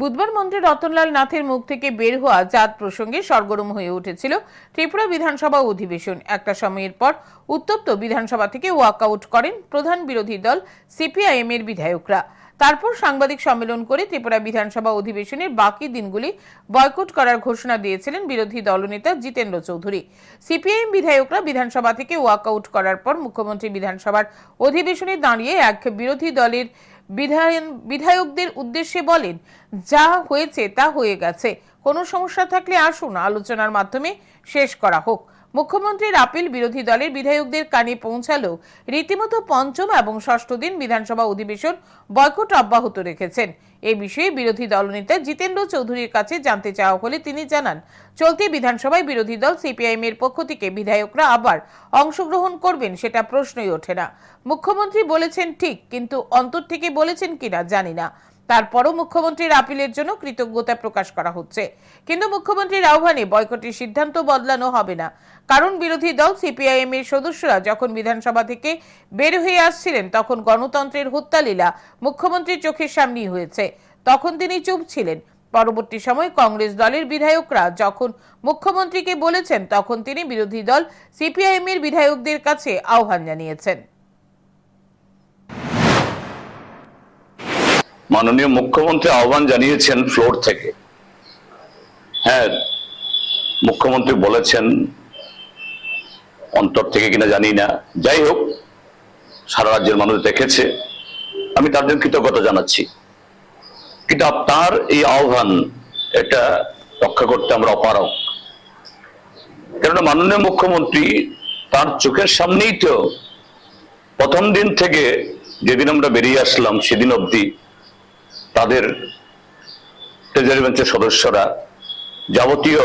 বুধবার মন্ত্রী রতনলাল নাথের মুখ থেকে বের হওয়া জাত প্রসঙ্গে সরগরম হয়ে উঠেছিল ত্রিপুরা বিধানসভা অধিবেশন। একটা সময়ের পর উত্তপ্ত বিধানসভা থেকে ওয়াকআউট করেন প্রধান বিরোধী দল সিপিআইএম এর বিধায়করা। তারপর সাংবাদিক সম্মেলন করে ত্রিপুরা বিধানসভা অধিবেশনের বাকি দিনগুলি বয়কট করার ঘোষণা দিয়েছিলেন বিরোধী দলনেতা জিতেন্দ্র চৌধুরী। সিপিআইএম বিধায়করা বিধানসভা থেকে ওয়াকআউট করার পর মুখ্যমন্ত্রী বিধানসভার অধিবেশনে দাঁড়িয়ে এক বিরোধী দলের বিধায়ন বিধায়কদের উদ্দেশ্যে বলেন, যা হয়েছে তা হয়ে গেছে। কোনো সমস্যা থাকলে আসুন, আলোচনার মাধ্যমে শেষ করা হোক। মুখ্যমন্ত্রীর আপিল বিরোধী দলের বিধায়কদের কানে পৌঁছালেও রীতিমতো পঞ্চম এবং ষষ্ঠ দিন বিধানসভা অধিবেশন বয়কট অব্যাহত রেখেছেন। এ বিষয়ে বিরোধী দলনেতা জিতেন্দ্র চৌধুরীর কাছে জানতে চাওয়া হলে তিনি জানান, চলতি বিধানসভায় বিরোধী দল সিপিআইএম এর পক্ষ থেকে বিধায়করা আবার অংশগ্রহণ করবেন সেটা প্রশ্নই ওঠে না। মুখ্যমন্ত্রী বলেছেন ঠিক, কিন্তু অন্তর থেকে বলেছেন কিনা জানি না। তারপরও মুখ্যমন্ত্রীর আপিলের জন্য কৃতজ্ঞতা প্রকাশ করা হচ্ছে। কিন্তু মুখ্যমন্ত্রীর আহ্বানে বয়কটের সিদ্ধান্ত বদলানো হবে না। কারণ বিরোধী দল সিপিআইএম এর সদস্যরা যখন বিধানসভা থেকে বের হয়ে আসছিলেন, তখন গণতন্ত্রের হত্যালীলা মুখ্যমন্ত্রীর চোখের সামনেই হয়েছে। তখন তিনি চুপ ছিলেন। পরবর্তী সময় কংগ্রেস দলের বিধায়করা যখন মুখ্যমন্ত্রীকে বলেছেন, তখন তিনি বিরোধী দল সিপিআইএম এর বিধায়কদের কাছে আহ্বান জানিয়েছেন। মাননীয় মুখ্যমন্ত্রী আহ্বান জানিয়েছেন ফ্লোর থেকে। হ্যাঁ মুখ্যমন্ত্রী বলেছেন, অন্তর থেকে কিনা জানি না। যাই হোক, সারা রাজ্যের মানুষ দেখেছে। আমি জন্য কৃতজ্ঞতা জানাচ্ছি। কিন্তু তার এই আহ্বান এটা রক্ষা করতে আমরা অপারক কেননা মাননীয় মুখ্যমন্ত্রী তার চোখের সামনেই তো প্রথম দিন থেকে যেদিন আমরা বেরিয়ে আসলাম, সেদিন অবধি তাদের বেঞ্চের সদস্যরা যাবতীয়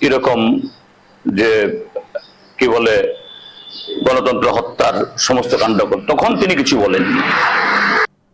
এরকম যে, কি বলে, গণতন্ত্র হত্যার সমস্ত কাণ্ড তখন তিনি কিছু বলেননি।